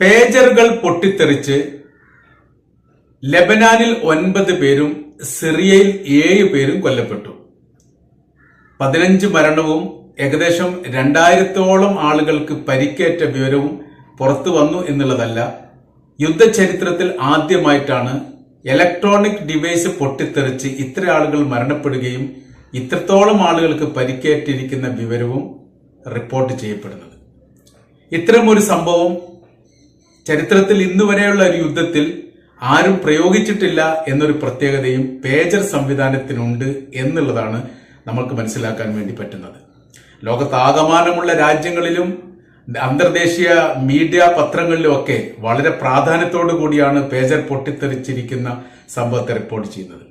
പേജറുകൾ പൊട്ടിത്തെറിച്ച് ലെബനാനിൽ ഒൻപത് പേരും സിറിയയിൽ ഏഴ് പേരും കൊല്ലപ്പെട്ടു. പതിനഞ്ച് മരണവും ഏകദേശം രണ്ടായിരത്തോളം ആളുകൾക്ക് പരിക്കേറ്റ വിവരവും പുറത്തു വന്നു എന്നുള്ളതല്ല യുദ്ധചരിത്രത്തിൽ ആദ്യമായിട്ടാണ് ഇലക്ട്രോണിക് ഡിവൈസ് പൊട്ടിത്തെറിച്ച് ഇത്ര ആളുകൾ മരണപ്പെടുകയും ഇത്രത്തോളം ആളുകൾക്ക് പരിക്കേറ്റിരിക്കുന്ന വിവരവും റിപ്പോർട്ട് ചെയ്യപ്പെടുന്നത്. ഇത്തരമൊരു സംഭവം ചരിത്രത്തിൽ ഇന്ന് വരെയുള്ള ഒരു യുദ്ധത്തിൽ ആരും പ്രയോഗിച്ചിട്ടില്ല എന്നൊരു പ്രത്യേകതയും പേജർ സംവിധാനത്തിനുണ്ട് എന്നുള്ളതാണ് നമ്മൾക്ക് മനസ്സിലാക്കാൻ വേണ്ടി പറ്റുന്നത്. ലോകത്താകമാനമുള്ള രാജ്യങ്ങളിലും അന്തർദേശീയ മീഡിയ പത്രങ്ങളിലും ഒക്കെ വളരെ പ്രാധാന്യത്തോടു കൂടിയാണ് പേജർ പൊട്ടിത്തെറിച്ചിരിക്കുന്ന സംഭവത്തെ റിപ്പോർട്ട് ചെയ്യുന്നത്.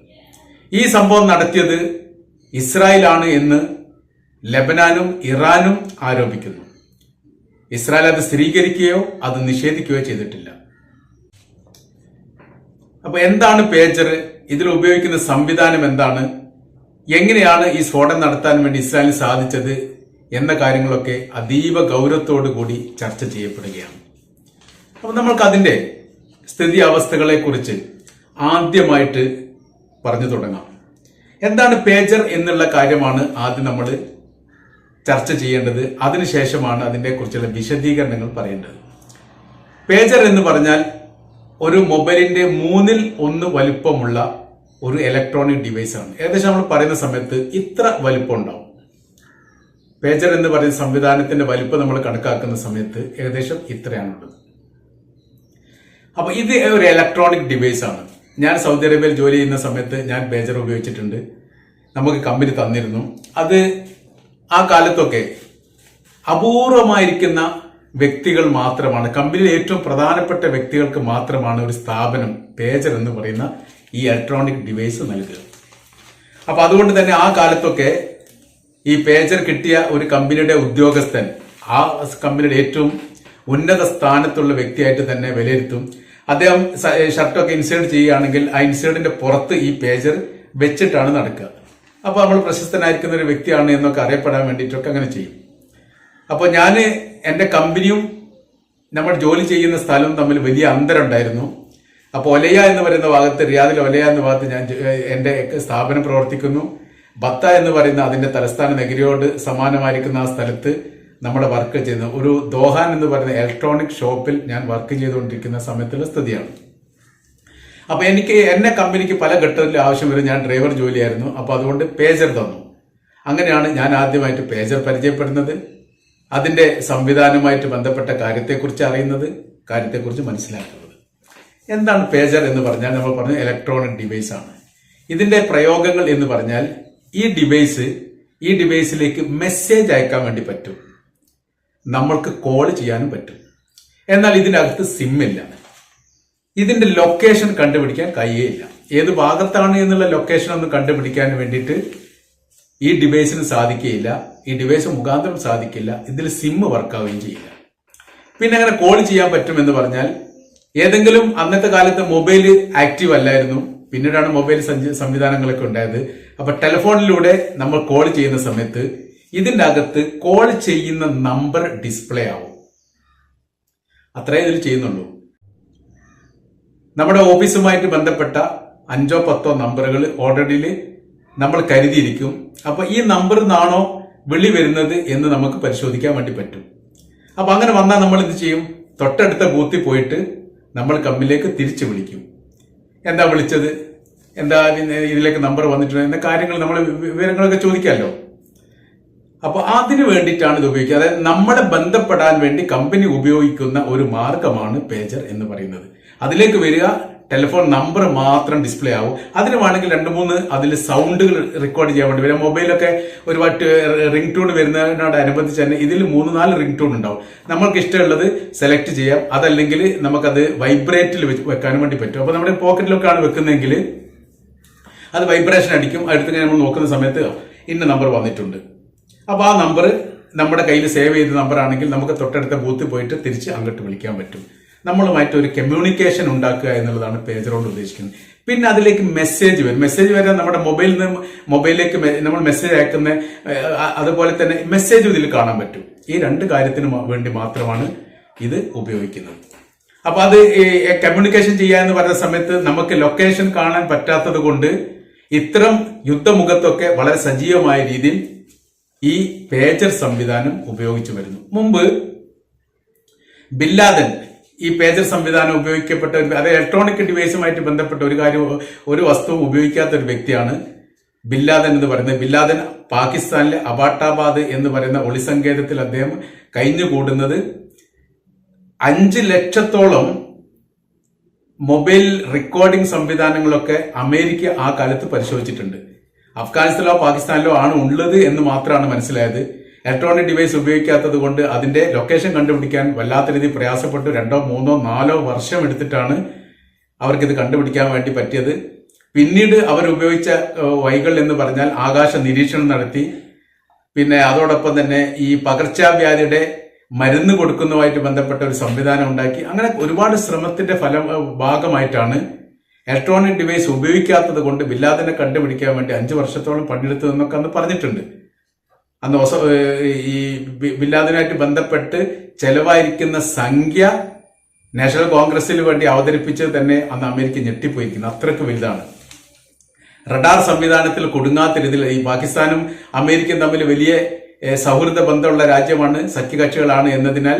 ഈ സംഭവം നടത്തിയത് ഇസ്രായേലാണ് എന്ന് ലബനാനും ഇറാനും ആരോപിക്കുന്നു. ഇസ്രായേൽ അത് സ്ഥിരീകരിക്കുകയോ അത് നിഷേധിക്കുകയോ ചെയ്തിട്ടില്ല. അപ്പൊ എന്താണ് പേജർ? ഇതിൽ ഉപയോഗിക്കുന്ന സംവിധാനം എന്താണ്? എങ്ങനെയാണ് ഈ സ്ഫോടനം നടത്താൻ വേണ്ടി ഇസ്രായേലിന് സാധിച്ചത് എന്ന കാര്യങ്ങളൊക്കെ അതീവ ഗൗരവത്തോടു കൂടി ചർച്ച ചെയ്യപ്പെടുകയാണ്. അപ്പൊ നമ്മൾക്ക് അതിന്റെ സ്ഥിതി അവസ്ഥകളെ കുറിച്ച് ആദ്യമായിട്ട് പറഞ്ഞു തുടങ്ങാം. എന്താണ് പേജർ എന്നുള്ള കാര്യമാണ് ആദ്യം നമ്മൾ ചർച്ച ചെയ്യേണ്ടത് അതിനുശേഷമാണ് അതിനെ കുറിച്ചുള്ള വിശദീകരണങ്ങൾ പറയേണ്ടത്. പേജർ എന്ന് പറഞ്ഞാൽ ഒരു മൊബൈലിന്റെ മൂന്നിൽ ഒന്ന് വലിപ്പമുള്ള ഒരു ഇലക്ട്രോണിക് ഡിവൈസ് ആണ് ഏകദേശം നമ്മൾ പറയുന്ന സമയത്ത് ഇത്ര വലിപ്പം ഉണ്ടാവും. പേജർ എന്ന് പറയുന്ന സംവിധാനത്തിന്റെ വലിപ്പം നമ്മൾ കണക്കാക്കുന്ന സമയത്ത് ഏകദേശം ഇത്രയാണുള്ളത്. അപ്പോൾ ഇത് ഒരു ഇലക്ട്രോണിക് ഡിവൈസ് ആണ് ഞാൻ സൗദി അറേബ്യയിൽ ജോലി ചെയ്യുന്ന സമയത്ത് ഞാൻ പേജർ ഉപയോഗിച്ചിട്ടുണ്ട്. നമുക്ക് കമ്പനി തന്നിരുന്നു. അത് ആ കാലത്തൊക്കെ അപൂർവമായിരിക്കുന്ന വ്യക്തികൾ മാത്രമാണ് കമ്പനിയിലെ ഏറ്റവും പ്രധാനപ്പെട്ട വ്യക്തികൾക്ക് മാത്രമാണ് ഒരു സ്ഥാപനം പേജർ എന്ന് പറയുന്ന ഈ ഇലക്ട്രോണിക് ഡിവൈസ് നൽകുക. അപ്പൊ അതുകൊണ്ട് തന്നെ ആ കാലത്തൊക്കെ ഈ പേജർ കിട്ടിയ ഒരു കമ്പനിയുടെ ഉദ്യോഗസ്ഥൻ ആ കമ്പനിയുടെ ഏറ്റവും ഉന്നത സ്ഥാനത്തുള്ള വ്യക്തിയായിട്ട് തന്നെ വിലയിരുത്തും. അദ്ദേഹം ഷർട്ടൊക്കെ ഇൻസേർട്ട് ചെയ്യുകയാണെങ്കിൽ ആ ഇൻസേർട്ടിന്റെ പുറത്ത് ഈ പേജർ വെച്ചിട്ടാണ് നടക്കുക. അപ്പൊ നമ്മൾ പ്രശസ്തനായിരിക്കുന്ന ഒരു വ്യക്തിയാണ് എന്നൊക്കെ അറിയപ്പെടാൻ വേണ്ടിയിട്ടൊക്കെ അങ്ങനെ ചെയ്യും. അപ്പോൾ ഞാൻ എന്റെ കമ്പനിയും നമ്മൾ ജോലി ചെയ്യുന്ന സ്ഥലവും തമ്മിൽ വലിയ അന്തരം ഉണ്ടായിരുന്നു അപ്പോൾ ഒലയ എന്ന് പറയുന്ന ഭാഗത്ത് റിയാദിൽ ഒലയ എന്ന ഭാഗത്ത് ഞാൻ എന്റെ സ്ഥാപനം പ്രവർത്തിക്കുന്നു. ബത്ത എന്ന് പറയുന്ന അതിന്റെ തലസ്ഥാന നഗരിയോട് സമാനമായിരിക്കുന്ന ആ സ്ഥലത്ത് നമ്മുടെ വർക്ക് ചെയ്യുന്ന. ഒരു ദോഹാൻ എന്ന് പറയുന്ന ഇലക്ട്രോണിക് ഷോപ്പിൽ ഞാൻ വർക്ക് ചെയ്തുകൊണ്ടിരിക്കുന്ന സമയത്തുള്ള സ്ഥിതിയാണ്. അപ്പൊ എനിക്ക് എന്നെ കമ്പനിക്ക് പല ഘട്ടത്തിൽ ആവശ്യം വരും ഞാൻ ഡ്രൈവർ ജോലിയായിരുന്നു. അപ്പൊ അതുകൊണ്ട് പേജർ തന്നു. അങ്ങനെയാണ് ഞാൻ ആദ്യമായിട്ട് പേജർ പരിചയപ്പെടുന്നത്. അതിന്റെ സംവിധാനവുമായിട്ട് ബന്ധപ്പെട്ട കാര്യത്തെക്കുറിച്ച് അറിയുന്നത് കാര്യത്തെക്കുറിച്ച് മനസ്സിലാക്കുന്നത്. എന്താണ് പേജർ എന്ന് പറഞ്ഞാൽ നമ്മൾ പറഞ്ഞ ഇലക്ട്രോണിക് ഡിവൈസ് ആണ്. ഇതിന്റെ പ്രയോഗങ്ങൾ എന്ന് പറഞ്ഞാൽ ഈ ഡിവൈസ് ഈ ഡിവൈസിലേക്ക് മെസ്സേജ് അയക്കാൻ വേണ്ടി പറ്റും. നമ്മൾക്ക് കോൾ ചെയ്യാനും പറ്റും. എന്നാൽ ഇതിനകത്ത് സിം ഇല്ല. ഇതിന്റെ ലൊക്കേഷൻ കണ്ടുപിടിക്കാൻ കഴിയേയില്ല. ഏത് ഭാഗത്താണ് എന്നുള്ള ലൊക്കേഷൻ ഒന്ന് കണ്ടുപിടിക്കാൻ വേണ്ടിയിട്ട് ഈ ഡിവൈസിന് സാധിക്കുകയില്ല ഈ ഡിവൈസ് മുഖാന്തരം സാധിക്കില്ല ഇതിൽ സിം വർക്കാവുകയും ചെയ്യില്ല. പിന്നെ അങ്ങനെ കോൾ ചെയ്യാൻ പറ്റുമെന്ന് പറഞ്ഞാൽ ഏതെങ്കിലും അന്നത്തെ കാലത്ത് മൊബൈൽ ആക്റ്റീവ് അല്ലായിരുന്നു. പിന്നീടാണ് മൊബൈൽ സംവിധാനങ്ങളൊക്കെ ഉണ്ടായത്. അപ്പൊ ടെലിഫോണിലൂടെ നമ്മൾ കോൾ ചെയ്യുന്ന സമയത്ത് ഇതിന്റെ അകത്ത് കോൾ ചെയ്യുന്ന നമ്പർ ഡിസ്പ്ലേ ആവും. അത്രേ ഇതിൽ ചെയ്യുന്നുള്ളൂ. നമ്മുടെ ഓഫീസുമായിട്ട് ബന്ധപ്പെട്ട അഞ്ചോ പത്തോ നമ്പറുകൾ ഓൾറെഡി നമ്മൾ കരുതിയിരിക്കും. അപ്പൊ ഈ നമ്പറിൽ നിന്നാണോ വിളി വരുന്നത് എന്ന് നമുക്ക് പരിശോധിക്കാൻ വേണ്ടി പറ്റും. അപ്പൊ അങ്ങനെ വന്നാൽ നമ്മൾ എന്ത് ചെയ്യും? തൊട്ടടുത്ത ബൂത്തിൽ പോയിട്ട് നമ്മൾ കമ്പിലേക്ക് തിരിച്ചു വിളിക്കും. എന്താ വിളിച്ചത്? എന്താ ഇതിലേക്ക് നമ്പർ വന്നിട്ടുണ്ട്? എന്ന കാര്യങ്ങൾ നമ്മൾ വിവരങ്ങളൊക്കെ ചോദിക്കാമല്ലോ. അപ്പൊ അതിനു വേണ്ടിയിട്ടാണ് ഇത് ഉപയോഗിക്കുക. അതായത് നമ്മളെ ബന്ധപ്പെടാൻ വേണ്ടി കമ്പനി ഉപയോഗിക്കുന്ന ഒരു മാർഗമാണ് പേജർ എന്ന് പറയുന്നത്. അതിലേക്ക് വരിക ടെലിഫോൺ നമ്പർ മാത്രം ഡിസ്പ്ലേ ആവും. അതിന് വേണമെങ്കിൽ രണ്ട് മൂന്ന് അതിൽ സൗണ്ടുകൾ റെക്കോർഡ് ചെയ്യാൻ വേണ്ടി വരും മൊബൈലൊക്കെ ഒരു ഒരുപാട് റിംഗ് ടൂൺ വരുന്നതിനോടനുബന്ധിച്ച് തന്നെ ഇതിൽ മൂന്ന് നാല് റിംഗ് ടൂൺ ഉണ്ടാവും. നമുക്ക് ഇഷ്ടമുള്ളത് സെലക്ട് ചെയ്യാം. അതല്ലെങ്കിൽ നമുക്കത് വൈബ്രേറ്റിൽ വെക്കാനും വേണ്ടി പറ്റും. അപ്പോൾ നമ്മുടെ പോക്കറ്റിലൊക്കെ ആണ് വെക്കുന്നതെങ്കിൽ അത് വൈബ്രേഷൻ അടിക്കും. അടുത്ത് നമ്മൾ നോക്കുന്ന സമയത്ത് ഇന്ന നമ്പർ വന്നിട്ടുണ്ട്. അപ്പോൾ ആ നമ്പർ നമ്മുടെ കയ്യിൽ സേവ് ചെയ്ത നമ്പർ ആണെങ്കിൽ നമുക്ക് തൊട്ടടുത്ത ബൂത്തിൽ പോയിട്ട് തിരിച്ച് അങ്ങോട്ട് വിളിക്കാൻ പറ്റും. നമ്മളുമായിട്ട് ഒരു കമ്മ്യൂണിക്കേഷൻ ഉണ്ടാക്കുക എന്നുള്ളതാണ് പേജർ കൊണ്ട് ഉദ്ദേശിക്കുന്നത്. പിന്നെ അതിലേക്ക് മെസ്സേജ് വരും. മെസ്സേജ് വരാൻ നമ്മുടെ മൊബൈലിൽ നിന്ന് മൊബൈലിലേക്ക് നമ്മൾ മെസ്സേജ് അയക്കുന്ന അതുപോലെ തന്നെ മെസ്സേജ് ഇതിൽ കാണാൻ പറ്റും. ഈ രണ്ട് കാര്യത്തിന് വേണ്ടി മാത്രമാണ് ഇത് ഉപയോഗിക്കുന്നത്. അപ്പൊ അത് കമ്മ്യൂണിക്കേഷൻ ചെയ്യാന്ന് പറയുന്ന സമയത്ത് നമുക്ക് ലൊക്കേഷൻ കാണാൻ പറ്റാത്തത് കൊണ്ട് ഇത്തരം യുദ്ധമുഖത്തൊക്കെ വളരെ സജീവമായ രീതിയിൽ ഈ പേജർ സംവിധാനം ഉപയോഗിച്ചു വരുന്നു. മുമ്പ് ബില്ലാദൻ ഈ പേജർ സംവിധാനം ഉപയോഗിക്കപ്പെട്ട ഒരു അത് ഇലക്ട്രോണിക് ഡിവൈസുമായിട്ട് ബന്ധപ്പെട്ട ഒരു കാര്യം ഒരു വസ്തു ഉപയോഗിക്കാത്ത ഒരു വ്യക്തിയാണ് ബില്ലാദൻ എന്ന് പറയുന്നത്. ബില്ലാദൻ പാകിസ്ഥാനിലെ അബാട്ടാബാദ് എന്ന് പറയുന്ന ഒളിസങ്കേതത്തിൽ അദ്ദേഹം കഴിഞ്ഞുകൂടുന്നത് അഞ്ച് ലക്ഷത്തോളം മൊബൈൽ റെക്കോർഡിംഗ് സംവിധാനങ്ങളൊക്കെ അമേരിക്ക ആ കാലത്ത് പരിശോധിച്ചിട്ടുണ്ട്. അഫ്ഗാനിസ്ഥാനിലോ പാകിസ്ഥാനിലോ ആണ് ഉള്ളത് എന്ന് മാത്രമാണ് മനസ്സിലായത്. ഇലക്ട്രോണിക് ഡിവൈസ് ഉപയോഗിക്കാത്തത് കൊണ്ട് അതിന്റെ ലൊക്കേഷൻ കണ്ടുപിടിക്കാൻ വല്ലാത്ത രീതി പ്രയാസപ്പെട്ടു. രണ്ടോ മൂന്നോ നാലോ വർഷം എടുത്തിട്ടാണ് അവർക്കിത് കണ്ടുപിടിക്കാൻ വേണ്ടി പറ്റിയത്. പിന്നീട് അവർ ഉപയോഗിച്ച വൈകൾ എന്ന് പറഞ്ഞാൽ ആകാശ നിരീക്ഷണം നടത്തി. പിന്നെ അതോടൊപ്പം തന്നെ ഈ പകർച്ചവ്യാധിയുടെ മരുന്ന് കൊടുക്കുന്നതുമായിട്ട് ബന്ധപ്പെട്ട ഒരു സംവിധാനം ഉണ്ടാക്കി. അങ്ങനെ ഒരുപാട് ശ്രമത്തിന്റെ ഫല ഭാഗമായിട്ടാണ് ഇലക്ട്രോണിക് ഡിവൈസ് ഉപയോഗിക്കാത്തത് കൊണ്ട് ബില്ലാദിനെ കണ്ടുപിടിക്കാൻ വേണ്ടി അഞ്ച് വർഷത്തോളം പണിയെടുത്തു എന്നൊക്കെ അന്ന് പറഞ്ഞിട്ടുണ്ട്. അന്ന് ഒസ- ഈ ബില്ലാദിനായിട്ട് ബന്ധപ്പെട്ട് ചെലവായിരിക്കുന്ന സംഖ്യ നാഷണൽ കോൺഗ്രസിന് വേണ്ടി അവതരിപ്പിച്ചത് തന്നെ അന്ന് അമേരിക്ക ഞെട്ടിപ്പോയിരിക്കുന്നു. അത്രയ്ക്ക് വലുതാണ്. റഡാർ സംവിധാനത്തിൽ കൊടുങ്ങാത്ത രീതിയിൽ ഈ പാകിസ്ഥാനും അമേരിക്കയും തമ്മിൽ വലിയ സൗഹൃദ ബന്ധമുള്ള രാജ്യമാണ് സഖ്യകക്ഷികളാണ് എന്നതിനാൽ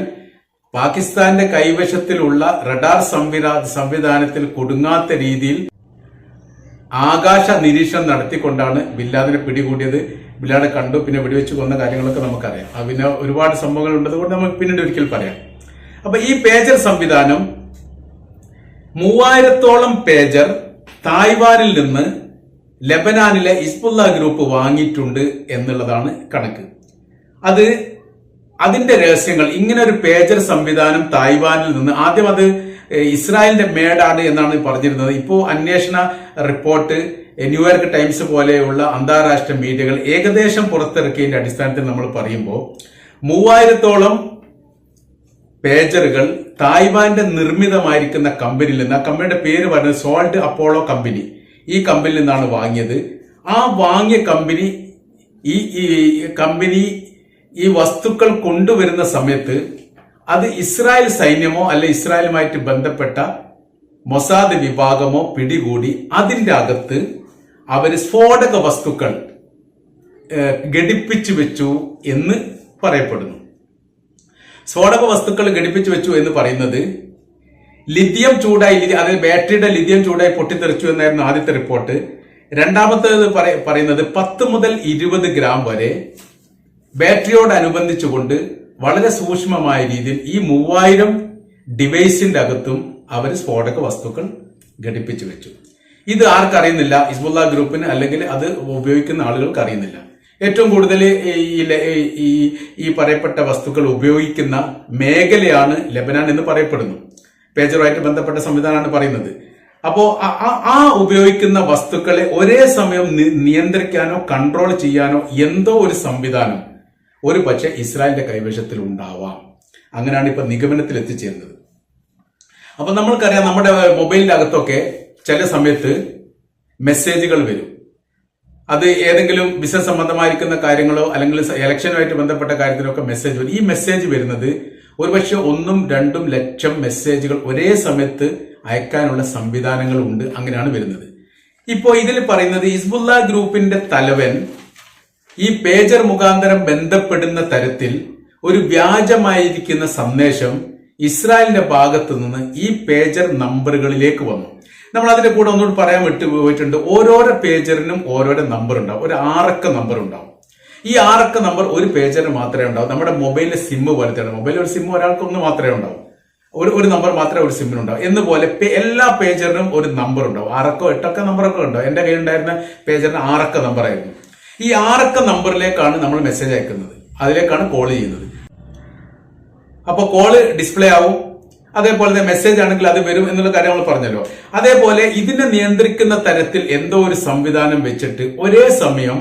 പാകിസ്ഥാന്റെ കൈവശത്തിലുള്ള റഡാർ സംവിധാ സംവിധാനത്തിൽ കൊടുങ്ങാത്ത രീതിയിൽ ആകാശ നിരീക്ഷണം നടത്തിക്കൊണ്ടാണ് ബില്ലാദിനെ പിടികൂടിയത്. ബില്ലാടെ കണ്ടു പിന്നെ വെടിവെച്ച് കൊന്ന കാര്യങ്ങളൊക്കെ നമുക്കറിയാം. പിന്നെ ഒരുപാട് സംഭവങ്ങൾ ഉണ്ടതുകൊണ്ട് നമുക്ക് പിന്നീട് ഒരിക്കൽ പറയാം. അപ്പൊ ഈ പേജർ സംവിധാനം മൂവായിരത്തോളം പേജർ തായ്വാനിൽ നിന്ന് ലെബനാനിലെ ഇസ്ബുല്ല ഗ്രൂപ്പ് വാങ്ങിയിട്ടുണ്ട് എന്നുള്ളതാണ് കണക്ക്. അത് അതിന്റെ രഹസ്യങ്ങൾ ഇങ്ങനെ ഒരു പേജർ സംവിധാനം തായ്വാനിൽ നിന്ന് ആദ്യം അത് ഇസ്രായേലിന്റെ മേടാണ് എന്നാണ് പറഞ്ഞിരുന്നത്. ഇപ്പോ അന്വേഷണ റിപ്പോർട്ട് ന്യൂയോർക്ക് ടൈംസ് പോലെയുള്ള അന്താരാഷ്ട്ര മീഡിയകൾ ഏകദേശം പുറത്തിറക്കിയതിന്റെ അടിസ്ഥാനത്തിൽ നമ്മൾ പറയുമ്പോൾ മൂവായിരത്തോളം പേജറുകൾ തായ്വാന്റെ നിർമ്മിതമായിരിക്കുന്ന കമ്പനിയിൽ നിന്ന് ആ കമ്പനിയുടെ പേര് പറഞ്ഞത് സോൾട്ട് അപ്പോളോ കമ്പനി ഈ കമ്പനിയിൽ നിന്നാണ് വാങ്ങിയത്. ആ വാങ്ങിയ കമ്പനി ഈ ഈ കമ്പനി ഈ വസ്തുക്കൾ കൊണ്ടുവരുന്ന സമയത്ത് അത് ഇസ്രായേൽ സൈന്യമോ അല്ലെ ഇസ്രായേലുമായിട്ട് ബന്ധപ്പെട്ട മൊസാദ് വിഭാഗമോ പിടികൂടി അതിന്റെ അകത്ത് അവർ സ്ഫോടക വസ്തുക്കൾ ഘടിപ്പിച്ചു വെച്ചു എന്ന് പറയപ്പെടുന്നു. സ്ഫോടക വസ്തുക്കൾ ഘടിപ്പിച്ചു വെച്ചു എന്ന് പറയുന്നത് ലിഥിയം ചൂടായി അതായത് ബാറ്ററിയുടെ ലിഥിയം ചൂടായി പൊട്ടിത്തെറിച്ചു എന്നായിരുന്നു ആദ്യത്തെ റിപ്പോർട്ട്. രണ്ടാമത്തേത് പറയ- പറയുന്നത് പത്ത് മുതൽ ഇരുപത് ഗ്രാം വരെ ബാറ്ററിയോടനുബന്ധിച്ചുകൊണ്ട് വളരെ സൂക്ഷ്മമായ രീതിയിൽ ഈ മൂവായിരം ഡിവൈസിന്റെ അകത്തും അവർ സ്ഫോടക വസ്തുക്കൾ ഘടിപ്പിച്ചു വെച്ചു. ഇത് ആർക്കറിയുന്നില്ല ഹിസ്ബുല്ല ഗ്രൂപ്പിന് അല്ലെങ്കിൽ അത് ഉപയോഗിക്കുന്ന ആളുകൾക്ക് അറിയുന്നില്ല. ഏറ്റവും കൂടുതൽ ഈ ഈ പറയപ്പെട്ട വസ്തുക്കൾ ഉപയോഗിക്കുന്ന മേഖലയാണ് ലബനാൻ എന്ന് പറയപ്പെടുന്നു. പേജറുമായിട്ട് ബന്ധപ്പെട്ട സംവിധാനമാണ് പറയുന്നത്. അപ്പോ ആ ഉപയോഗിക്കുന്ന വസ്തുക്കളെ ഒരേ സമയം നിയന്ത്രിക്കാനോ കൺട്രോൾ ചെയ്യാനോ എന്തോ ഒരു സംവിധാനം ഒരു പക്ഷേ ഇസ്രായേലിന്റെ കൈവശത്തിൽ ഉണ്ടാവാം. അങ്ങനെയാണ് ഇപ്പൊ നിഗമനത്തിൽ എത്തിച്ചേരുന്നത് അപ്പൊ നമ്മൾക്കറിയാം നമ്മുടെ മൊബൈലിന്റെ അകത്തൊക്കെ ചില സമയത്ത് മെസ്സേജുകൾ വരും. അത് ഏതെങ്കിലും ബിസിനസ് സംബന്ധമായിരിക്കുന്ന കാര്യങ്ങളോ അല്ലെങ്കിൽ ഇലക്ഷനുമായിട്ട് ബന്ധപ്പെട്ട കാര്യത്തിലൊക്കെ മെസ്സേജ് വരും. ഈ മെസ്സേജ് വരുന്നത് ഒരുപക്ഷെ ഒന്നും രണ്ടും ലക്ഷം മെസ്സേജുകൾ ഒരേ സമയത്ത് അയക്കാനുള്ള സംവിധാനങ്ങളുണ്ട് അങ്ങനെയാണ് വരുന്നത്. ഇപ്പോൾ ഇതിൽ പറയുന്നത് ഹിസ്ബുല്ല ഗ്രൂപ്പിന്റെ തലവൻ ഈ പേജർ മുഖാന്തരം ബന്ധപ്പെടുന്ന തരത്തിൽ ഒരു വ്യാജമായിരിക്കുന്ന സന്ദേശം ഇസ്രായേലിന്റെ ഭാഗത്തു നിന്ന് ഈ പേജർ നമ്പറുകളിലേക്ക് വന്നു. നമ്മൾ അതിന്റെ കൂടെ ഒന്നുകൂടി പറയാൻ വിട്ടു പോയിട്ടുണ്ട്. ഓരോരോ പേജറിനും ഓരോരോ നമ്പർ ഉണ്ടാവും. ഒരു ആറക്ക നമ്പർ ഉണ്ടാവും. ഈ ആറക്ക നമ്പർ ഒരു പേജറിന് മാത്രമേ ഉണ്ടാവും. നമ്മുടെ മൊബൈലിലെ സിമ്മ് പോലത്തെയാണ്. മൊബൈലിൽ ഒരു സിമ്മ് ഒരാൾക്ക് ഒന്ന് മാത്രമേ ഉണ്ടാവും. ഒരു ഒരു നമ്പർ മാത്രമേ ഒരു സിമ്മിന് ഉണ്ടാവും. എന്ന് പോലെ എല്ലാ പേജറിനും ഒരു നമ്പർ ഉണ്ടാവും. ആറക്കോ എട്ടക്ക നമ്പറൊക്കെ ഉണ്ടാവും. എന്റെ കയ്യിൽ ഉണ്ടായിരുന്ന പേജറിന് ആറക്ക നമ്പർ ആയിരുന്നു. ഈ ആറക്ക നമ്പറിലേക്കാണ് നമ്മൾ മെസ്സേജ് അയക്കുന്നത്. അതിലേക്കാണ് കോൾ ചെയ്യുന്നത്. അപ്പോൾ കോൾ ഡിസ്പ്ലേ ആവും. അതേപോലെ തന്നെ മെസ്സേജ് ആണെങ്കിൽ അത് വരും എന്നുള്ള കാര്യം നമ്മൾ പറഞ്ഞല്ലോ. അതേപോലെ ഇതിനെ നിയന്ത്രിക്കുന്ന തരത്തിൽ എന്തോ ഒരു സംവിധാനം വെച്ചിട്ട് ഒരേ സമയം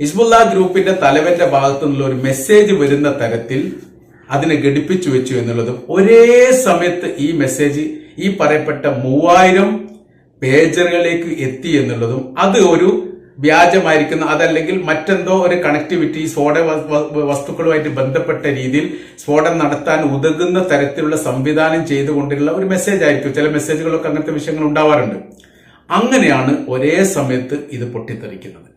ഹിസ്ബുല്ല ഗ്രൂപ്പിന്റെ തലവന്റെ ഭാഗത്തു നിന്നുള്ള ഒരു മെസ്സേജ് വരുന്ന തരത്തിൽ അതിനെ ഘടിപ്പിച്ചു വെച്ചു എന്നുള്ളതും ഒരേ സമയത്ത് ഈ മെസ്സേജ് ഈ പറയപ്പെട്ട മൂവായിരം പേജറുകളിലേക്ക് എത്തി എന്നുള്ളതും അത് ഒരു വ്യാജമായിരിക്കുന്ന അതല്ലെങ്കിൽ മറ്റെന്തോ ഒരു കണക്ടിവിറ്റി സ്ഫോട വസ്തുക്കളുമായിട്ട് ബന്ധപ്പെട്ട രീതിയിൽ സ്ഫോടനം നടത്താൻ ഉതകുന്ന തരത്തിലുള്ള സംവിധാനം ചെയ്തുകൊണ്ടുള്ള ഒരു മെസ്സേജ് ആയിരിക്കും. ചില മെസ്സേജുകളൊക്കെ അങ്ങനത്തെ വിഷയങ്ങൾ ഉണ്ടാവാറുണ്ട്. അങ്ങനെയാണ് ഒരേ സമയത്ത് ഇത് പൊട്ടിത്തെറിക്കുന്നത്.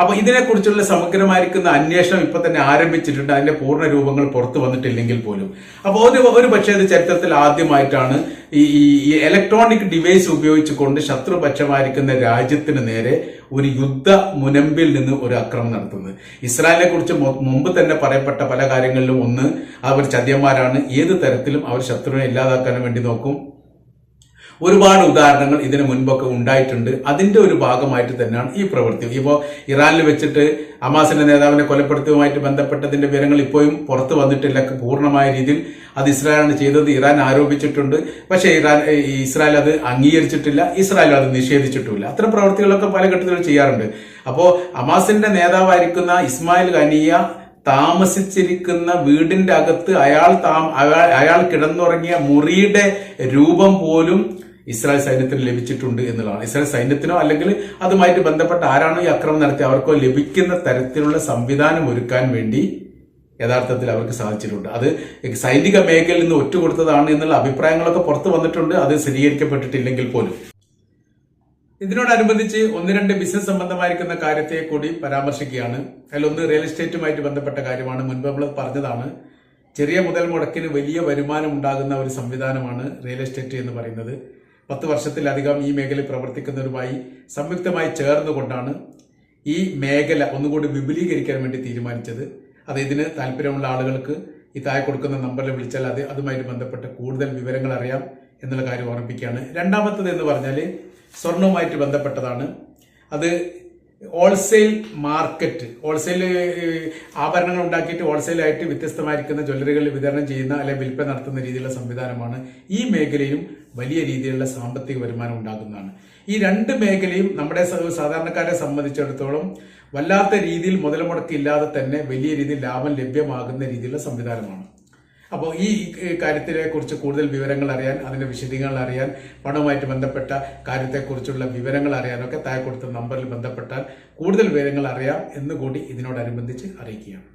അപ്പൊ ഇതിനെക്കുറിച്ചുള്ള സമഗ്രമായിരിക്കുന്ന അന്വേഷണം ഇപ്പൊ തന്നെ ആരംഭിച്ചിട്ടുണ്ട്. അതിന്റെ പൂർണ രൂപങ്ങൾ പുറത്തു വന്നിട്ടില്ലെങ്കിൽ പോലും. അപ്പോൾ ഒരു ഒരു പക്ഷേ ഇത് ചരിത്രത്തിൽ ആദ്യമായിട്ടാണ് ഈ ഈ- ഇലക്ട്രോണിക് ഡിവൈസ് ഉപയോഗിച്ചുകൊണ്ട് ശത്രുപക്ഷമായിരിക്കുന്ന രാജ്യത്തിന് നേരെ ഒരു യുദ്ധ മുനമ്പിൽ നിന്ന് ഒരു അക്രമം നടത്തുന്നത്. ഇസ്രായേലിനെ കുറിച്ച് മുമ്പ് തന്നെ പറയപ്പെട്ട പല കാര്യങ്ങളിലും ഒന്ന് അവർ ചതിയന്മാരാണ്. ഏത് തരത്തിലും അവർ ശത്രുവിനെ ഇല്ലാതാക്കാൻ വേണ്ടി നോക്കും. ഒരുപാട് ഉദാഹരണങ്ങൾ ഇതിനു മുൻപൊക്കെ ഉണ്ടായിട്ടുണ്ട്. അതിന്റെ ഒരു ഭാഗമായിട്ട് തന്നെയാണ് ഈ പ്രവൃത്തി. ഇപ്പോൾ ഇറാനിൽ വെച്ചിട്ട് അമാസിന്റെ നേതാവിനെ കൊലപ്പെടുത്തുമായിട്ട് ബന്ധപ്പെട്ടതിന്റെ വിവരങ്ങൾ ഇപ്പോഴും പുറത്തു വന്നിട്ടില്ല. പൂർണമായ രീതിയിൽ അത് ഇസ്രായേലാണ് ചെയ്തത്. ഇറാൻ ആരോപിച്ചിട്ടുണ്ട്. പക്ഷേ ഇറാൻ ഇസ്രായേൽ അത് അംഗീകരിച്ചിട്ടില്ല. ഇസ്രായേൽ അത് നിഷേധിച്ചിട്ടുമില്ല. അത്തരം പ്രവൃത്തികളൊക്കെ പല ഘട്ടത്തിൽ ചെയ്യാറുണ്ട്. അപ്പോൾ അമാസിന്റെ നേതാവായിരിക്കുന്ന ഇസ്മായിൽ ഖനിയ താമസിച്ചിരിക്കുന്ന വീടിന്റെ അകത്ത് അയാൾ താം അയാൾ കിടന്നുറങ്ങിയ മുറിയുടെ രൂപം പോലും ഇസ്രായേൽ സൈന്യത്തിന് ലഭിച്ചിട്ടുണ്ട് എന്നുള്ളതാണ്. ഇസ്രായേൽ സൈന്യത്തിനോ അല്ലെങ്കിൽ അതുമായിട്ട് ബന്ധപ്പെട്ട ആരാണോ ഈ അക്രമം നടത്തി അവർക്കോ ലഭിക്കുന്ന തരത്തിലുള്ള സംവിധാനം ഒരുക്കാൻ വേണ്ടി യഥാർത്ഥത്തിൽ അവർക്ക് സാധിച്ചിട്ടുണ്ട്. അത് സൈനിക മേഖലയിൽ നിന്ന് ഒറ്റുകൊടുത്തതാണ് എന്നുള്ള അഭിപ്രായങ്ങളൊക്കെ പുറത്തു വന്നിട്ടുണ്ട്. അത് സ്ഥിരീകരിക്കപ്പെട്ടിട്ടില്ലെങ്കിൽ പോലും. ഇതിനോടനുബന്ധിച്ച് ഒന്ന് രണ്ട് ബിസിനസ് സംബന്ധമായിരിക്കുന്ന കാര്യത്തെ കൂടി പരാമർശിക്കുകയാണ്. അതിലൊന്ന് റിയൽ എസ്റ്റേറ്റുമായിട്ട് ബന്ധപ്പെട്ട കാര്യമാണ്. മുൻപ് നമ്മൾ പറഞ്ഞതാണ് ചെറിയ മുതൽ മുടക്കിന് വലിയ വരുമാനം ഉണ്ടാകുന്ന ഒരു സംവിധാനമാണ് റിയൽ എസ്റ്റേറ്റ് എന്ന് പറയുന്നത്. പത്ത് വർഷത്തിലധികം ഈ മേഖലയിൽ പ്രവർത്തിക്കുന്നവരുമായി സംയുക്തമായി ചേർന്നുകൊണ്ടാണ് ഈ മേഖല ഒന്നുകൂടി വിപുലീകരിക്കാൻ വേണ്ടി തീരുമാനിച്ചത്. അത് ഇതിന് താല്പര്യമുള്ള ആളുകൾക്ക് ഈ തായ കൊടുക്കുന്ന നമ്പറിൽ വിളിച്ചാൽ അത് അതുമായിട്ട് ബന്ധപ്പെട്ട കൂടുതൽ വിവരങ്ങൾ അറിയാം എന്നുള്ള കാര്യം ഓർമ്മിപ്പിക്കുകയാണ്. രണ്ടാമത്തത് എന്ന് പറഞ്ഞാൽ സ്വർണവുമായിട്ട് ബന്ധപ്പെട്ടതാണ്. അത് ഹോൾസെയിൽ മാർക്കറ്റ് ഹോൾസെയിൽ ആഭരണങ്ങൾ ഉണ്ടാക്കിയിട്ട് ഹോൾസെയിലായിട്ട് വ്യത്യസ്തമായിരിക്കുന്ന ജ്വല്ലറികളിൽ വിതരണം ചെയ്യുന്ന അല്ലെങ്കിൽ വിൽപ്പന നടത്തുന്ന രീതിയിലുള്ള സംവിധാനമാണ് ഈ മേഖലയിലും വലിയ രീതിയിലുള്ള സാമ്പത്തിക വരുമാനം ഉണ്ടാകുന്നതാണ് ഈ രണ്ട് മേഖലയും നമ്മുടെ സാധാരണക്കാരെ സംബന്ധിച്ചിടത്തോളം വല്ലാത്ത രീതിയിൽ മുതൽ മുടക്കില്ലാതെ തന്നെ വലിയ രീതിയിൽ ലാഭം ലഭ്യമാകുന്ന രീതിയിലുള്ള സംവിധാനമാണ്. അപ്പോൾ ഈ കാര്യത്തിനെ കുറിച്ച് കൂടുതൽ വിവരങ്ങൾ അറിയാൻ അതിന്റെ വിശദീകരണങ്ങൾ അറിയാൻ പണവുമായിട്ട് ബന്ധപ്പെട്ട കാര്യത്തെക്കുറിച്ചുള്ള വിവരങ്ങൾ അറിയാനൊക്കെ താഴെ കൊടുത്ത നമ്പറിൽ ബന്ധപ്പെട്ടാൽ കൂടുതൽ വിവരങ്ങൾ അറിയാം എന്നുകൂടി ഇതിനോടനുബന്ധിച്ച് അറിയിക്കുകയാണ്.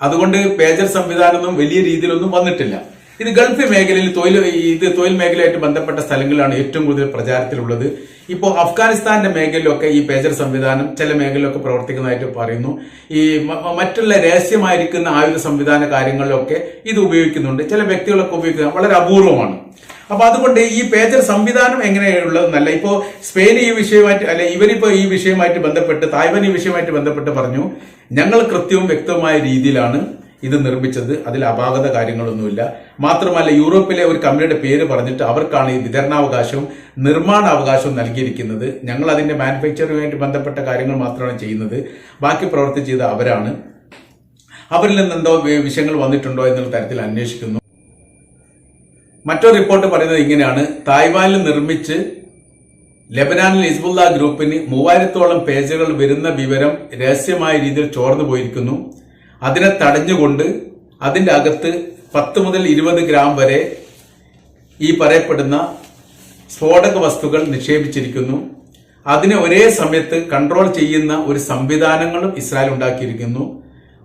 അതുകൊണ്ട് പേജർ സംവിധാനമൊന്നും വലിയ രീതിയിലൊന്നും വന്നിട്ടില്ല. ഇത് ഗൾഫ് മേഖലയിൽ തൊഴിൽ ഇത് തൊഴിൽ മേഖലയായിട്ട് ബന്ധപ്പെട്ട സ്ഥലങ്ങളിലാണ് ഏറ്റവും കൂടുതൽ പ്രചാരത്തിലുള്ളത്. ഇപ്പോൾ അഫ്ഗാനിസ്ഥാന്റെ മേഖലയിലൊക്കെ ഈ പേജർ സംവിധാനം ചില മേഖലയിലൊക്കെ പ്രവർത്തിക്കുന്നതായിട്ട് പറയുന്നു. ഈ മറ്റുള്ള രഹസ്യമായിരിക്കുന്ന ആയുധ സംവിധാന കാര്യങ്ങളിലൊക്കെ ഇത് ഉപയോഗിക്കുന്നുണ്ട്. ചില വ്യക്തികളൊക്കെ ഉപയോഗിക്കുന്നത് വളരെ അപൂർവമാണ്. അപ്പൊ അതുകൊണ്ട് ഈ പേജർ സംവിധാനം എങ്ങനെയുള്ളതെന്നല്ല ഇപ്പോ സ്പെയിൻ ഈ വിഷയമായിട്ട് അല്ലെ ഇവരിപ്പോ ഈ വിഷയമായിട്ട് ബന്ധപ്പെട്ട് തായ്വാൻ ഈ വിഷയമായിട്ട് ബന്ധപ്പെട്ട് പറഞ്ഞു ഞങ്ങൾ കൃത്യവും വ്യക്തവുമായ രീതിയിലാണ് ഇത് നിർമ്മിച്ചത് അതിൽ അപാകത കാര്യങ്ങളൊന്നുമില്ല. മാത്രമല്ല യൂറോപ്പിലെ ഒരു കമ്പനിയുടെ പേര് പറഞ്ഞിട്ട് അവർക്കാണ് ഈ വിതരണാവകാശവും നിർമ്മാണാവകാശവും നൽകിയിരിക്കുന്നത്. ഞങ്ങൾ അതിന്റെ മാനുഫാക്ചറിങ്ങുമായിട്ട് ബന്ധപ്പെട്ട കാര്യങ്ങൾ മാത്രമാണ് ചെയ്യുന്നത്. ബാക്കി പ്രവർത്തി ചെയ്ത അവരാണ്. അവരിൽ നിന്നെന്തോ വിഷയങ്ങൾ വന്നിട്ടുണ്ടോ എന്നുള്ള തരത്തിൽ അന്വേഷിക്കുന്നു. മറ്റൊരു റിപ്പോർട്ട് പറയുന്നത് ഇങ്ങനെയാണ്. തായ്വാനിൽ നിർമ്മിച്ച് ലെബനാനിൽ ഹിസ്ബുല്ല ഗ്രൂപ്പിന് മൂവായിരത്തോളം പേജുകൾ വരുന്ന വിവരം രഹസ്യമായ രീതിയിൽ ചോർന്നു പോയിരിക്കുന്നു അതിനെ തടഞ്ഞുകൊണ്ട് അതിന്റെ അകത്ത് പത്ത് മുതൽ ഇരുപത് ഗ്രാം വരെ ഈ പറയപ്പെടുന്ന സ്ഫോടക വസ്തുക്കൾ നിക്ഷേപിച്ചിരിക്കുന്നു. അതിനെ ഒരേ സമയത്ത് കൺട്രോൾ ചെയ്യുന്ന ഒരു സംവിധാനങ്ങളും ഇസ്രായേൽ ഉണ്ടാക്കിയിരിക്കുന്നു.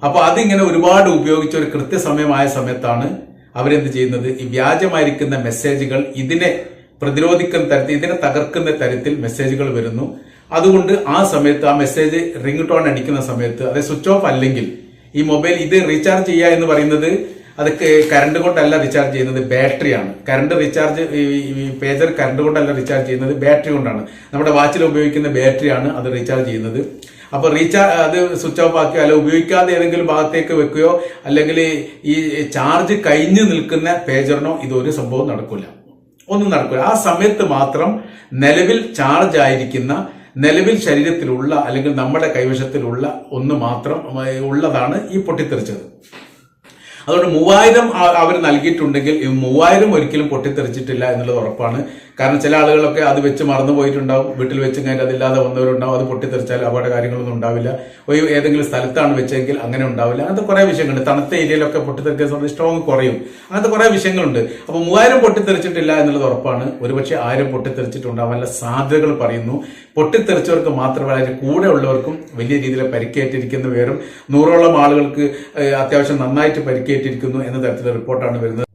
അപ്പൊ അതിങ്ങനെ ഒരുപാട് ഉപയോഗിച്ച ഒരു കൃത്യസമയമായ സമയത്താണ് അവരെന്ത് ചെയ്യുന്നത്? ഈ വ്യാജമായിരിക്കുന്ന മെസ്സേജുകൾ ഇതിനെ പ്രതിരോധിക്കുന്ന തരത്തിൽ ഇതിനെ തകർക്കുന്ന തരത്തിൽ മെസ്സേജുകൾ വരുന്നു. അതുകൊണ്ട് ആ സമയത്ത് ആ മെസ്സേജ് റിംഗ് ടോൺ അടിക്കുന്ന സമയത്ത് അതായത് സ്വിച്ച് ഓഫ് അല്ലെങ്കിൽ ഈ മൊബൈൽ ഇത് റീചാർജ് ചെയ്യുക എന്ന് പറയുന്നത് അത് കറണ്ട് കൊണ്ടല്ല റീചാർജ് ചെയ്യുന്നത് ബാറ്ററിയാണ് കറണ്ട് റീചാർജ് പേജർ കറണ്ട് കൊണ്ടല്ല റീചാർജ് ചെയ്യുന്നത് ബാറ്ററി കൊണ്ടാണ്. നമ്മുടെ വാച്ചിൽ ഉപയോഗിക്കുന്ന ബാറ്ററിയാണ് അത് റീചാർജ് ചെയ്യുന്നത്. അപ്പോൾ റീചാർജ് അത് സ്വിച്ച് ഓഫ് ആക്കുക അല്ല ഉപയോഗിക്കാതെ ഏതെങ്കിലും ഭാഗത്തേക്ക് വെക്കുകയോ അല്ലെങ്കിൽ ഈ ചാർജ് കഴിഞ്ഞു നിൽക്കുന്ന പേജറിനോ ഇതൊരു സംഭവം നടക്കില്ല ഒന്നും നടക്കില്ല ആ സമയത്ത് മാത്രം നിലവിൽ ചാർജ് ആയിരിക്കുന്ന നിലവിൽ ശരീരത്തിലുള്ള അല്ലെങ്കിൽ നമ്മുടെ കൈവശത്തിലുള്ള ഒന്ന് മാത്രം ഉള്ളതാണ് ഈ പൊട്ടിത്തെറിച്ചത്. അതുകൊണ്ട് മൂവായിരം അവർ നൽകിയിട്ടുണ്ടെങ്കിൽ ഈ മൂവായിരം ഒരിക്കലും പൊട്ടിത്തെറിച്ചിട്ടില്ല എന്നുള്ളത് ഉറപ്പാണ്. കാരണം ചില ആളുകളൊക്കെ അത് വെച്ച് മറന്നു പോയിട്ടുണ്ടാവും. വീട്ടിൽ വെച്ച് കഴിഞ്ഞാൽ അതില്ലാതെ വന്നവരുണ്ടാവും. അത് പൊട്ടിത്തെറിച്ചാൽ അപകട കാര്യങ്ങളൊന്നും ഉണ്ടാവില്ല. ഒരു ഏതെങ്കിലും സ്ഥലത്താണ് വെച്ചെങ്കിൽ അങ്ങനെ ഉണ്ടാവില്ല. അങ്ങനത്തെ കുറെ വിഷയങ്ങളുണ്ട്. തണുത്ത ഏരിയയിലൊക്കെ പൊട്ടിത്തെറിക്കുന്ന സമയത്ത് സ്ട്രോങ് കുറയും. അങ്ങനത്തെ കുറേ വിഷയങ്ങളുണ്ട്. അപ്പൊ മൂവായിരം പൊട്ടിത്തെറിച്ചിട്ടില്ല എന്നുള്ളത് ഉറപ്പാണ്. ഒരുപക്ഷെ ആയിരം പൊട്ടിത്തെറിച്ചിട്ടുണ്ടാവാനുള്ള സാധ്യതകൾ പറയുന്നു. പൊട്ടിത്തെറിച്ചവർക്ക് മാത്രമല്ല അതിന്റെ കൂടെ ഉള്ളവർക്കും വലിയ രീതിയിൽ പരിക്കേറ്റിരിക്കുന്ന പേരും നൂറോളം ആളുകൾക്ക് അത്യാവശ്യം നന്നായിട്ട് പരിക്കേറ്റിരിക്കുന്നു എന്ന തരത്തിലുള്ള റിപ്പോർട്ടാണ് വരുന്നത്.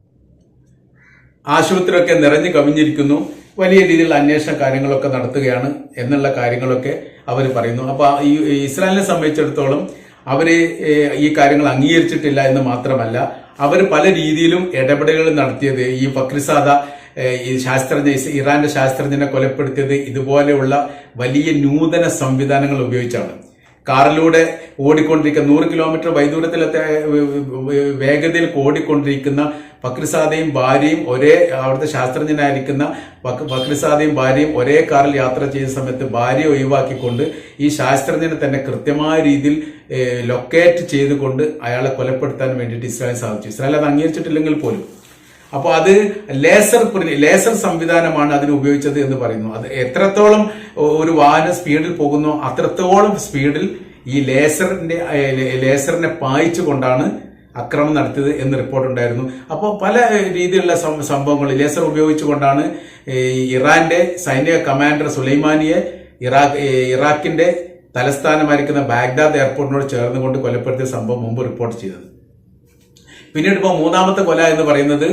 ആശുപത്രിയൊക്കെ നിറഞ്ഞു കവിഞ്ഞിരിക്കുന്നു. വലിയ രീതിയിലുള്ള അന്വേഷണ കാര്യങ്ങളൊക്കെ നടത്തുകയാണ് എന്നുള്ള കാര്യങ്ങളൊക്കെ അവർ പറയുന്നു. അപ്പൊ ഈ ഈ ഇസ്രായേലിനെ സംബന്ധിച്ചിടത്തോളം അവർ ഈ കാര്യങ്ങൾ അംഗീകരിച്ചിട്ടില്ല എന്ന് മാത്രമല്ല അവർ പല രീതിയിലും ഇടപെടലുകൾ നടത്തിയത്. ഈ ഫക്രിസാദ ഈ ശാസ്ത്രജ്ഞ ഇറാന്റെ ശാസ്ത്രജ്ഞനെ കൊലപ്പെടുത്തിയത് ഇതുപോലെയുള്ള വലിയ നൂതന സംവിധാനങ്ങൾ ഉപയോഗിച്ചാണ്. കാറിലൂടെ ഓടിക്കൊണ്ടിരിക്കുന്ന നൂറ് കിലോമീറ്റർ വൈദൂരത്തിലത്തെ വേഗതയിൽ ഓടിക്കൊണ്ടിരിക്കുന്ന ഫക്രിസാദയും ഭാര്യയും ഒരേ അവിടുത്തെ ശാസ്ത്രജ്ഞനായിരിക്കുന്ന പക്രിസാദയും ഭാര്യയും ഒരേ കാറിൽ യാത്ര ചെയ്യുന്ന സമയത്ത് ഭാര്യ ഒഴിവാക്കിക്കൊണ്ട് ഈ ശാസ്ത്രജ്ഞനെ തന്നെ കൃത്യമായ രീതിയിൽ ലൊക്കേറ്റ് ചെയ്തുകൊണ്ട് അയാളെ കൊലപ്പെടുത്താൻ വേണ്ടിയിട്ട് ഇസ്രായേൽ സാധിച്ചു. ഇസ്രായേൽ അത് അംഗീകരിച്ചിട്ടില്ലെങ്കിൽ പോലും. അപ്പോൾ അത് ലേസർ ലേസർ സംവിധാനമാണ് അതിന് ഉപയോഗിച്ചത് എന്ന് പറയുന്നു. അത് എത്രത്തോളം ഒരു വാഹനം സ്പീഡിൽ പോകുന്നോ അത്രത്തോളം സ്പീഡിൽ ഈ ലേസറിന്റെ ലേസറിനെ പായിച്ചു പായിച്ചുകൊണ്ടാണ് അക്രമം നടത്തിയത് എന്ന് റിപ്പോർട്ട് ഉണ്ടായിരുന്നു. അപ്പോൾ പല രീതിയിലുള്ള സംഭവങ്ങൾ ലേസർ ഉപയോഗിച്ചുകൊണ്ടാണ് ഇറാന്റെ സൈനിക കമാൻഡർ സുലൈമാനിയെ ഇറാഖ് ഇറാഖിന്റെ തലസ്ഥാനമായിരിക്കുന്ന ബാഗ്ദാദ് എയർപോർട്ടിനോട് ചേർന്നുകൊണ്ട് കൊലപ്പെടുത്തിയ സംഭവം മുമ്പ് റിപ്പോർട്ട് ചെയ്തത്. പിന്നീട് ഇപ്പോൾ മൂന്നാമത്തെ കൊല എന്ന് പറയുന്നത്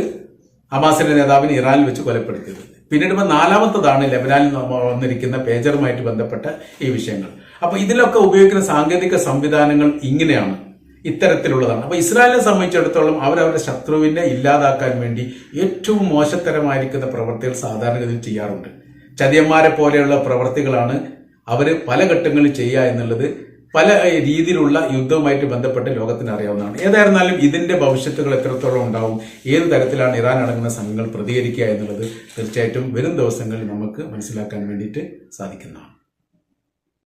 ഹമാസിന്റെ നേതാവിനെ ഇറാനിൽ വെച്ച് കൊലപ്പെടുത്തിയത്. പിന്നീട് ഇപ്പോൾ നാലാമത്തതാണ് ലെബനാനിൽ വന്നിരിക്കുന്ന പേജറുമായിട്ട് ബന്ധപ്പെട്ട ഈ വിഷയങ്ങൾ. അപ്പോൾ ഇതിലൊക്കെ ഉപയോഗിക്കുന്ന സാങ്കേതിക സംവിധാനങ്ങൾ ഇങ്ങനെയാണ്. ഇത്തരത്തിലുള്ളതാണ്. അപ്പോൾ ഇസ്രായേലിനെ സംബന്ധിച്ചിടത്തോളം അവരവരുടെ ശത്രുവിനെ ഇല്ലാതാക്കാൻ വേണ്ടി ഏറ്റവും മോശത്തരമായിരിക്കുന്ന പ്രവൃത്തികൾ സാധാരണഗതിയിൽ ചെയ്യാറുണ്ട്. ചതിയന്മാരെ പോലെയുള്ള പ്രവൃത്തികളാണ് അവർ പല ഘട്ടങ്ങളിൽ ചെയ്യുക എന്നുള്ളത് പല രീതിയിലുള്ള യുദ്ധവുമായിട്ട് ബന്ധപ്പെട്ട് ലോകത്തിന് അറിയാവുന്നതാണ് ഏതായിരുന്നാലും ഇതിന്റെ ഭവിഷ്യത്തുകൾ എത്രത്തോളം ഉണ്ടാവും ഏത് തരത്തിലാണ് ഇറാൻ അടങ്ങുന്ന സംഘങ്ങൾ പ്രതികരിക്കുക എന്നുള്ളത് തീർച്ചയായിട്ടും വരും ദിവസങ്ങളിൽ നമുക്ക് മനസ്സിലാക്കാൻ വേണ്ടിയിട്ട് സാധിക്കുന്നതാണ്.